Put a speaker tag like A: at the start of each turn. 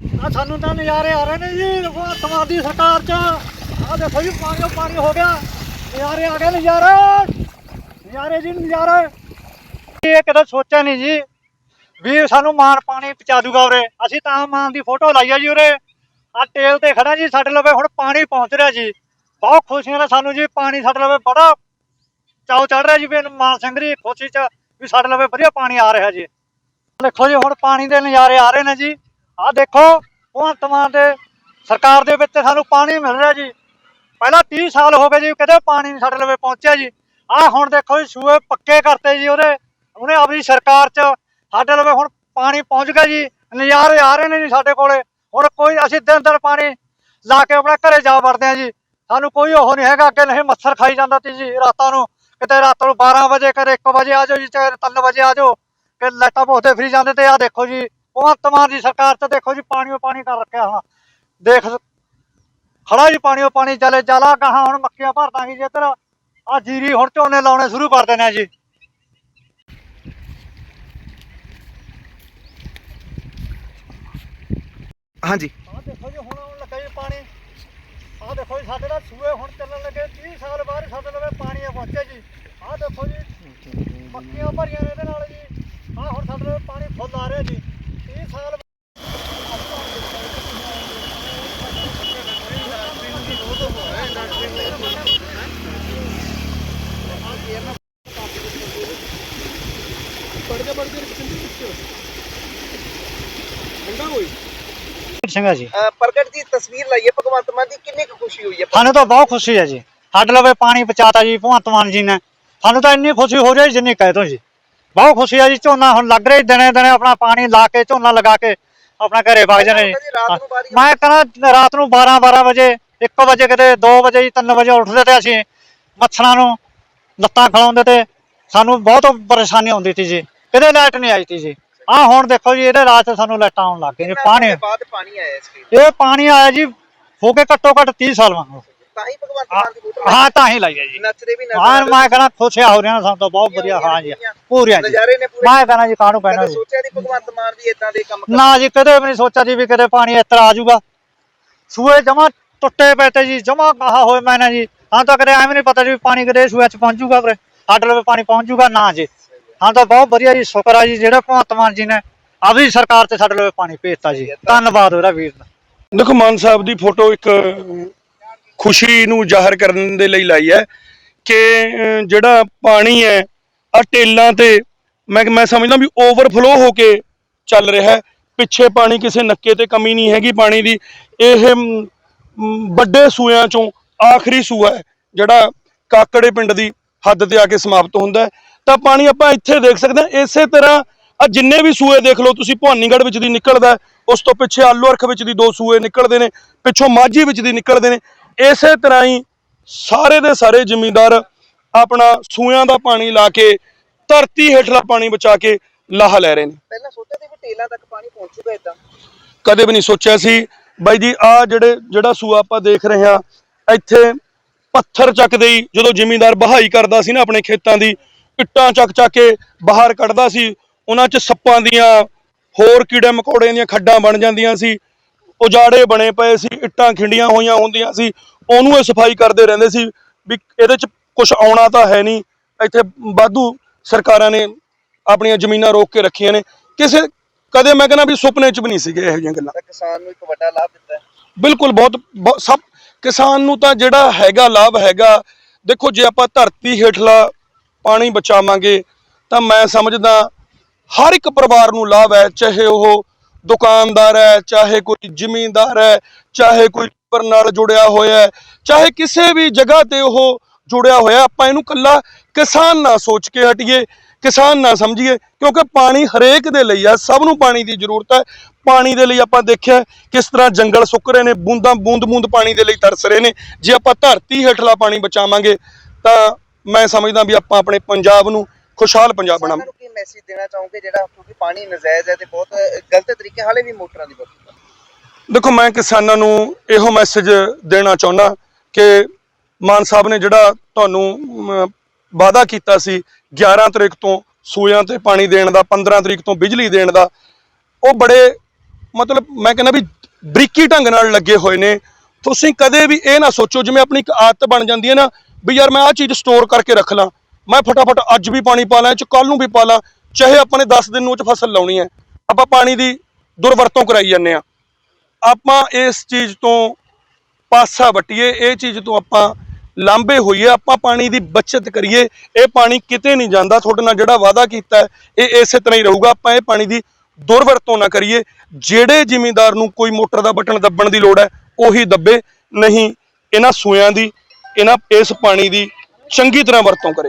A: ਆ ਸਾਨੂੰ ਤਾਂ ਨਜ਼ਾਰੇ ਆ ਰਹੇ ਨੇ ਜੀ ਭਗਵੰਤ ਦੀ ਸਰਕਾਰ ਚ। ਆ ਦੇਖੋ ਜੀ, ਪਾਣੀ ਪਾਣੀ ਹੋ ਗਿਆ। ਨਜ਼ਾਰੇ ਆ ਗਏ, ਨਜ਼ਾਰੇ। ਨਜ਼ਾਰੇ ਜੀ, ਨਜ਼ਾਰੇ। ਇਹ ਕਦੇ ਸੋਚਿਆ ਨਹੀਂ ਜੀ ਵੀ ਸਾਨੂੰ ਮਾਨ ਪਾਣੀ ਪਹੁੰਚਾ ਦੂਗਾ ਉਰੇ। ਅਸੀਂ ਤਾਂ ਮਾਨ ਦੀ ਫੋਟੋ ਲਾਈ ਆ ਜੀ ਉਰੇ। ਆ ਟੇਲ ਤੇ ਖੜਾ ਜੀ, ਸਾਡੇ ਲਵੇ ਹੁਣ ਪਾਣੀ ਪਹੁੰਚ ਰਿਹਾ ਜੀ। ਬਹੁਤ ਖੁਸ਼ੀਆਂ ਨਾਲ ਸਾਨੂੰ ਜੀ, ਪਾਣੀ ਸਾਡੇ ਲਵੇ ਬੜਾ ਚਾਉ ਚੜ ਰਿਹਾ ਜੀ, ਵੀ ਮਾਨ ਸਿੰਘ ਦੀ ਖੁਸ਼ੀ ਚ ਵੀ ਸਾਡੇ ਲਵੇ ਵਧੀਆ ਪਾਣੀ ਆ ਰਿਹਾ ਜੀ। ਦੇਖੋ ਜੀ, ਹੁਣ ਪਾਣੀ ਦੇ ਨਜ਼ਾਰੇ ਆ ਰਹੇ ਨੇ ਜੀ। ਆਹ ਦੇਖੋ, ਭਗਵੰਤ ਮਾਨ ਦੇ ਸਰਕਾਰ ਦੇ ਵਿੱਚ ਸਾਨੂੰ ਪਾਣੀ ਮਿਲ ਰਿਹਾ ਜੀ। ਪਹਿਲਾਂ 30 ਸਾਲ ਹੋ ਗਏ ਜੀ ਕਦੇ ਪਾਣੀ ਨਹੀਂ ਸਾਡੇ ਲਵੇ ਪਹੁੰਚਿਆ ਜੀ। ਆਹ ਹੁਣ ਦੇਖੋ ਜੀ, ਸੂਏ ਪੱਕੇ ਕਰਤੇ ਜੀ ਉਹਦੇ। ਉਹਨੇ ਆਪਣੀ ਸਰਕਾਰ 'ਚ ਸਾਡੇ ਲਵੇ ਹੁਣ ਪਾਣੀ ਪਹੁੰਚ ਗਿਆ ਜੀ। ਨਜ਼ਾਰੇ ਆ ਰਹੇ ਨੇ ਜੀ ਸਾਡੇ ਕੋਲੇ। ਹੁਣ ਕੋਈ ਅਸੀਂ ਦਿਨ ਦਿਨ ਪਾਣੀ ਲਾ ਕੇ ਆਪਣੇ ਘਰੇ ਜਾ ਵੜਦੇ ਆ ਜੀ। ਸਾਨੂੰ ਕੋਈ ਉਹ ਨਹੀਂ ਹੈਗਾ, ਅੱਗੇ ਨਹੀਂ ਮੱਛਰ ਖਾਈ ਜਾਂਦਾ ਤੀ ਜੀ ਰਾਤਾਂ ਨੂੰ। ਕਿਤੇ ਰਾਤ ਨੂੰ 12 ਵਜੇ, ਕਦੇ 1 ਵਜੇ ਆ ਜਾਓ ਜੀ, ਚਾਹੇ 3 ਵਜੇ ਆ ਜਾਓ। ਕਿ ਲਾਈਟਾਂ ਪੋਤੇ ਫਰੀ ਜਾਂਦੇ ਤੇ ਆ ਦੇਖੋ ਜੀ। ਭਗਵੰਤ ਮਾਨ ਦੀ ਸਰਕਾਰ ਚ ਦੇਖੋ ਜੀ ਪਾਣੀ ਓ ਪਾਣੀ ਕਰ ਰੱਖਿਆ ਹੁਣ ਦੇਖ ਖੜਾ ਜੀ ਪਾਣੀ ਓ ਪਾਣੀ ਚਲੇ ਜਾਲਾ ਕਹਾ ਹੁਣ ਮੱਕੀਆਂ ਭਰ ਦਾਂਗੇ ਜੀ ਇੱਧਰ ਆ ਜੀਰੀ ਹੁਣ ਝੋਨੇ ਲਾਉਣੇ ਸ਼ੁਰੂ ਕਰ ਦੇਣੇ ਆ ਜੀ
B: ਹਾਂਜੀ
A: ਆ ਦੇਖੋ ਜੀ ਹੁਣ ਆਉਣ ਲੱਗਾ ਜੀ ਪਾਣੀ ਆ ਦੇਖੋ ਜੀ ਸਾਡੇ ਦਾ ਸੂਏ ਹੁਣ ਚੱਲਣ ਲੱਗੇ। 30 ਸਾਲ ਬਾਅਦ ਸਾਡੇ ਲਵੇ ਪਾਣੀ ਆ ਪਹੁੰਚਿਆ ਜੀ। ਆ ਦੇਖੋ ਜੀ ਮੱਕੀਆਂ ਭਰੀਆਂ ਨੇ ਇਹਦੇ ਨਾਲ ਜੀ। ਆ ਹੁਣ ਸਾਡੇ ਲਵੇ ਪਾਣੀ ਫੁੱਲ ਆ ਰਿਹਾ ਜੀ। 30 ਸਾਲ ਸਿੰਘਾ ਜੀ
B: ਪ੍ਰਗਟ ਦੀ ਤਸਵੀਰ ਲਾਈਏ ਭਗਵੰਤ ਮਾਨ ਦੀ ਕਿੰਨੀ ਕੁ ਖੁਸ਼ੀ ਹੋਈ ਹੈ?
A: ਸਾਨੂੰ ਤਾਂ ਬਹੁਤ ਖੁਸ਼ੀ ਹੈ ਜੀ। ਸਾਡੇ ਲਵੇ ਪਾਣੀ ਪਹੁੰਚਾਤਾ ਜੀ ਭਗਵੰਤ ਮਾਨ ਜੀ ਨੇ। ਸਾਨੂੰ ਤਾਂ ਇੰਨੀ ਖੁਸ਼ੀ ਹੋ ਰਹੀ ਜਿੰਨੀ ਕਹਿ ਦੋ ਜੀ। ਬਹੁਤ ਖੁਸ਼ੀ ਹੈ ਜੀ ਝੋਨਾ ਹੁਣ ਲੱਗ ਰਿਹਾ ਦਿਨੇ ਦਿਨੇ ਆਪਣਾ ਪਾਣੀ ਲਾ ਕੇ ਝੋਨਾ ਲਗਾ ਕੇ ਆਪਣਾ ਘਰੇ ਵਗ ਜਾਣੇ ਜੀ। ਮੈਂ ਕਹਿੰਦਾ ਰਾਤ ਨੂੰ 12 12 ਵਜੇ 1 ਵਜੇ ਕਿਤੇ 2 ਵਜੇ ਜੀ 3 ਵਜੇ ਉੱਠਦੇ ਤੇ ਅਸੀਂ ਮੱਛਰਾਂ ਨੂੰ ਲੱਤਾਂ ਖਿਲਾਉਂਦੇ ਤੇ ਸਾਨੂੰ ਬਹੁਤ ਪਰੇਸ਼ਾਨੀ ਆਉਂਦੀ ਸੀ ਜੀ। ਕਿਤੇ ਲਾਈਟ ਨਹੀਂ ਆਈ ਸੀ ਜੀ। ਆਹ ਹੁਣ ਦੇਖੋ ਜੀ ਇਹਦੇ ਰਾਤ ਸਾਨੂੰ ਲਾਈਟਾਂ ਆਉਣ ਲੱਗ ਗਈਆਂ ਪਾਣੀ
B: ਬਾਅਦ ਪਾਣੀ ਆਇਆ ਇਸ
A: ਇਹ ਪਾਣੀ ਆਇਆ ਜੀ ਹੋ ਕੇ ਘੱਟੋ ਘੱਟ 30 ਸਾਲ ਵਾਂਗੂ।
B: ਤਾਂ ਹੀ ਭਗਵੰਤ ਮਾਨ ਦੀ ਫੋਟੋ
A: ਹਾਂ ਤਾਂ ਹੀ ਲਾਈ ਹੈ ਜੀ।
B: ਨੱਚਦੇ ਵੀ
A: ਹਾਂ
B: ਨਜ਼ਰ
A: ਮੈਂ ਕਹਿੰਦਾ ਖੁਸ਼ਿਆ ਹੋ ਰਿਹਾ ਨਾ ਸਾਨੂੰ ਤਾਂ ਬਹੁਤ ਵਧੀਆ ਹਾਂ ਜੀ ਪੂਰੀਆਂ ਜੀ।
B: ਨਜ਼ਾਰੇ ਨੇ ਪੂਰੇ।
A: ਮੈਂ ਕਹਿੰਦਾ ਜੀ ਕਾਹਨੂੰ ਕਹਿਣਾ
B: ਕਦੇ
A: ਜੀ?
B: ਸੋਚਿਆ ਨਹੀਂ ਭਗਵੰਤ ਮਾਨ ਵੀ ਇਦਾਂ ਦੇ ਕੰਮ
A: ਨਾ ਜੀ ਕਦੇ ਵੀ ਨਹੀਂ ਸੋਚਿਆ ਜੀ ਵੀ ਕਦੇ ਪਾਣੀ ਇਸ ਤਰ੍ਹਾਂ ਆ ਜਾਊਗਾ। ਸੂਏ ਜਮਾ ਟੁੱਟੇ ਪਏ ਤੇ ਜੀ ਜਮਾ ਕਹਾ ਹੋਏ ਮੈਂ ਨਾ ਜੀ। ਹਾਂ ਤਾਂ ਕਦੇ ਐਵੇਂ ਨਹੀਂ ਪਤਾ ਜੀ ਵੀ ਪਾਣੀ ਕਦੇ ਸੂਏ ਚ ਪਹੁੰਚ ਜਾਊਗਾ ਵੀਰੇ ਸਾਡੇ ਲਵੇ ਪਾਣੀ ਪਹੁੰਚ ਜਾਊਗਾ ਨਾ ਜੀ। ਹਾਂ ਤਾਂ ਬਹੁਤ ਵਧੀਆ ਜੀ ਸ਼ੁਕਰ ਆ ਜੀ ਜਿਹੜਾ ਭਗਵੰਤ ਮਾਨ ਜੀ ਨੇ ਆਪਣੀ ਸਰਕਾਰ ਤੇ ਸਾਡੇ ਲਵੇ ਪਾਣੀ ਭੇਜਤਾ ਜੀ। ਧੰਨਵਾਦ ਉਹਦਾ ਵੀਰ ਦਾ।
C: ਦੇਖੋ ਮਾਨ ਸਾਹਿਬ ਦੀ ਫੋਟੋ ਇੱਕ ਖੁਸ਼ੀ ਨੂੰ ਜ਼ਾਹਰ ਕਰਨ ਦੇ ਲਈ ਲਾਈ ਹੈ ਕਿ ਜਿਹੜਾ ਪਾਣੀ ਹੈ ਆ ਟੇਲਾਂ ਤੇ ਮੈਂ ਮੈਂ ਸਮਝਦਾ ਵੀ ਓਵਰਫਲੋ ਹੋ ਕੇ ਚੱਲ ਰਿਹਾ ਹੈ। ਪਿੱਛੇ ਪਾਣੀ ਕਿਸੇ ਨੱਕੇ ਤੇ ਕਮੀ ਨਹੀਂ ਹੈਗੀ ਪਾਣੀ ਦੀ। ਇਹ ਵੱਡੇ ਸੂਆਂ ਚੋਂ ਆਖਰੀ ਸੂਆ ਹੈ, ਜਿਹੜਾ ਕਾਕੜੇ ਪਿੰਡ ਦੀ ਹੱਦ ਤੇ ਆ ਕੇ ਸਮਾਪਤ ਹੁੰਦਾ ਤਾਂ ਪਾਣੀ ਆਪਾਂ ਇੱਥੇ ਦੇਖ ਸਕਦੇ ਹਾਂ। ਇਸੇ ਤਰ੍ਹਾਂ ਆ ਜਿੰਨੇ ਵੀ ਸੂਏ ਦੇਖ ਲਓ ਤੁਸੀਂ, ਭਵਾਨੀਗੜ੍ਹ ਵਿੱਚ ਦੀ ਨਿਕਲਦਾ ਉਸ ਤੋਂ ਪਿੱਛੇ ਆਲੂ ਅਰਖ ਵਿੱਚ ਦੀ ਦੋ ਸੂਏ ਨਿਕਲਦੇ ਨੇ, ਪਿੱਛੋਂ ਮਾਝੀ ਵਿੱਚ ਦੀ ਨਿਕਲਦੇ ਨੇ। ਇਸੇ ਤਰ੍ਹਾਂ ਹੀ ਸਾਰੇ ਦੇ ਸਾਰੇ ਜ਼ਿਮੀਂਦਾਰ ਆਪਣਾ ਸੂਆਂ ਦਾ ਪਾਣੀ ਲਾ ਕੇ ਧਰਤੀ ਹੇਠਲਾ ਪਾਣੀ ਬਚਾ ਕੇ ਲਾਹਾ ਲੈ ਰਹੇ ਨੇ।
B: ਪਹਿਲਾਂ ਸੋਚਿਆ ਸੀ ਵੀ ਟੇਲਾਂ ਤੱਕ ਪਾਣੀ ਪਹੁੰਚੂਗਾ ਇਦਾਂ
C: ਕਦੇ ਵੀ ਨਹੀਂ ਸੋਚਿਆ ਸੀ। ਬਾਈ ਜੀ ਆ ਜਿਹੜੇ ਜਿਹੜਾ ਸੂਆ ਆਪਾਂ ਦੇਖ ਰਹੇ ਹਾਂ ਇੱਥੇ ਪੱਥਰ ਚੱਕਦੇ ਹੀ ਜਦੋਂ ਜ਼ਿਮੀਂਦਾਰ ਬਹਾਈ ਕਰਦਾ ਸੀ ਨਾ ਆਪਣੇ ਖੇਤਾਂ ਦੀ ਇੱਟਾਂ ਚੱਕ ਚੱਕ ਕੇ ਬਾਹਰ ਕੱਢਦਾ ਸੀ ਉਹਨਾਂ 'ਚ ਸੱਪਾਂ ਦੀਆਂ ਹੋਰ ਕੀੜੇ ਮਕੌੜਿਆਂ ਦੀਆਂ ਖੱਡਾਂ ਬਣ ਜਾਂਦੀਆਂ ਸੀ ਉਜਾੜੇ ਬਣੇ ਪਏ ਸੀ ਇੱਟਾਂ ਖਿੰਡੀਆਂ ਹੋਈਆਂ ਹੁੰਦੀਆਂ ਸੀ ਉਹਨੂੰ ਇਹ ਸਫ਼ਾਈ ਕਰਦੇ ਰਹਿੰਦੇ ਸੀ ਵੀ ਇਹਦੇ 'ਚ ਕੁਝ ਆਉਣਾ ਤਾਂ ਹੈ ਨਹੀਂ। ਇੱਥੇ ਵਾਧੂ ਸਰਕਾਰਾਂ ਨੇ ਆਪਣੀਆਂ ਜ਼ਮੀਨਾਂ ਰੋਕ ਕੇ ਰੱਖੀਆਂ ਨੇ। ਕਿਸੇ ਕਦੇ ਮੈਂ ਕਹਿੰਦਾ ਵੀ ਸੁਪਨੇ 'ਚ ਵੀ ਨਹੀਂ ਸੀਗੇ ਇਹੋ ਜਿਹੀਆਂ ਗੱਲਾਂ।
B: ਕਿਸਾਨ ਨੂੰ ਇੱਕ ਵੱਡਾ ਲਾਭ ਦਿੱਤਾ ਹੈ।
C: ਬਿਲਕੁਲ ਬਹੁਤ ਬਹੁਤ- ਸਭ ਕਿਸਾਨ ਨੂੰ ਤਾਂ ਜਿਹੜਾ ਹੈਗਾ ਲਾਭ ਹੈਗਾ। ਦੇਖੋ ਜੇ ਆਪਾਂ ਧਰਤੀ ਹੇਠਲਾ ਪਾਣੀ ਬਚਾਵਾਂਗੇ ਤਾਂ ਮੈਂ ਸਮਝਦਾ ਹਰ ਇੱਕ ਪਰਿਵਾਰ ਨੂੰ ਲਾਭ ਹੈ ਚਾਹੇ ਉਹ ਦੁਕਾਨਦਾਰ ਹੈ ਚਾਹੇ ਕੋਈ ਜ਼ਿਮੀਂਦਾਰ ਹੈ ਚਾਹੇ ਕੋਈ ਪਰ ਨਾਲ ਜੁੜਿਆ ਹੋਇਆ ਹੈ। ਚਾਹੇ ਕਿਸੇ ਵੀ ਜਗ੍ਹਾ ਤੇ ਉਹ ਜੁੜਿਆ ਹੋਇਆ, ਆਪਾਂ ਇਹਨੂੰ ਕੱਲਾ ਕਿਸਾਨ ਨਾ ਸੋਚ ਕੇ ਹਟੀਏ, ਕਿਸਾਨ ਨਾ ਸਮਝੀਏ, ਕਿਉਂਕਿ ਪਾਣੀ ਹਰੇਕ ਦੇ ਲਈ ਆ, ਸਭ ਨੂੰ ਪਾਣੀ ਦੀ ਜ਼ਰੂਰਤ ਹੈ। ਪਾਣੀ ਦੇ ਲਈ ਆਪਾਂ ਦੇਖਿਆ ਕਿਸ ਤਰ੍ਹਾਂ ਜੰਗਲ ਸੁੱਕ ਰਹੇ ਨੇ, ਬੂੰਦਾਂ ਬੂੰਦ ਬੂੰਦ ਪਾਣੀ ਦੇ ਲਈ ਤਰਸ ਰਹੇ ਨੇ। ਜੇ ਆਪਾਂ ਧਰਤੀ ਹੇਠਲਾ ਪਾਣੀ ਬਚਾਵਾਂਗੇ, ਤਾਂ ਮੈਂ ਸਮਝਦਾ ਵੀ ਆਪਾਂ ਆਪਣੇ ਪੰਜਾਬ ਨੂੰ ਖੁਸ਼ਹਾਲ ਪੰਜਾਬ ਬਣਾਵਾਂਗੇ।
B: ਕੀ ਮੈਸੇਜ ਦੇਣਾ ਚਾਹੋਗੇ ਜਿਹੜਾ ਕਿਉਂਕਿ ਪਾਣੀ ਨਜਾਇਜ਼ ਹੈ ਤੇ ਬਹੁਤ ਗਲਤ ਤਰੀਕੇ, ਹਾਲੇ ਵੀ ਮੋਟਰਾਂ ਦੀ ਵਰਤੋਂ
C: ਦੇਖੋ, ਮੈਂ ਕਿਸਾਨਾਂ ਨੂੰ ਇਹੋ ਮੈਸੇਜ ਦੇਣਾ ਚਾਹੁੰਦਾ ਕਿ ਮਾਨ ਸਾਹਿਬ ਨੇ ਜਿਹੜਾ ਤੁਹਾਨੂੰ ਵਾਅਦਾ ਕੀਤਾ ਸੀ 11 ਤਰੀਕ ਤੋਂ ਸੂਇਆਂ ਤੇ ਪਾਣੀ ਦੇਣ ਦਾ 15 ਤਰੀਕ ਤੋਂ ਬਿਜਲੀ ਦੇਣ ਦਾ, ਉਹ ਬੜੇ ਮਤਲਬ ਮੈਂ ਕਹਿੰਦਾ ਵੀ ਬਰੀਕੀ ਢੰਗ ਨਾਲ ਲੱਗੇ ਹੋਏ ਨੇ। ਤੁਸੀਂ ਕਦੇ ਵੀ ਇਹ ਨਾ ਸੋਚੋ, ਜਿਵੇਂ ਆਪਣੀ ਇੱਕ ਆਦਤ ਬਣ ਜਾਂਦੀ ਹੈ ਨਾ ਵੀ ਯਾਰ ਮੈਂ ਆਹ ਚੀਜ਼ ਸਟੋਰ ਕਰਕੇ ਰੱਖ ਲਾਂ, ਮੈਂ ਫਟਾਫਟ ਅੱਜ ਵੀ ਪਾਣੀ ਪਾ ਲਾਂ ਚ ਕੱਲ ਨੂੰ ਵੀ ਪਾ ਲਾਂ, ਚਾਹੇ ਆਪਾਂ ਨੇ 10 ਦਿਨ ਨੂੰ ਚ ਫਸਲ ਲਾਉਣੀ ਹੈ। ਆਪਾਂ ਪਾਣੀ ਦੀ ਦੁਰਵਰਤੋਂ ਕਰਾਈ ਜਾਂਦੇ ਆ ਆਪਾਂ ਇਸ ਚੀਜ਼ ਤੋਂ ਪਾਸਾ ਵਟੀਏ, ਇਹ ਚੀਜ਼ ਤੋਂ ਆਪਾਂ ਲਾਂਬੇ ਹੋਈਏ, ਆਪਾਂ ਪਾਣੀ ਦੀ ਬਚਤ ਕਰੀਏ, ਇਹ ਪਾਣੀ ਕਿਤੇ ਨਹੀਂ ਜਾਂਦਾ। ਤੁਹਾਡੇ ਨਾਲ ਜਿਹੜਾ ਵਾਅਦਾ ਕੀਤਾ, ਇਹ ਇਸੇ ਤਰ੍ਹਾਂ ਹੀ ਰਹੂਗਾ। ਆਪਾਂ ਇਹ ਪਾਣੀ ਦੀ ਦੁਰਵਰਤੋਂ ਨਾ ਕਰੀਏ। ਜਿਹੜੇ ਜ਼ਿਮੀਂਦਾਰ ਨੂੰ ਕੋਈ ਮੋਟਰ ਦਾ ਬਟਨ ਦੱਬਣ ਦੀ ਲੋੜ ਹੈ, ਉਹੀ ਦੱਬੇ। ਨਹੀਂ, ਇਹਨਾਂ ਸੂਆਂ ਦੀ, ਇਹਨਾਂ ਇਸ ਪਾਣੀ ਦੀ ਚੰਗੀ ਤਰ੍ਹਾਂ ਵਰਤੋਂ ਕਰੇ।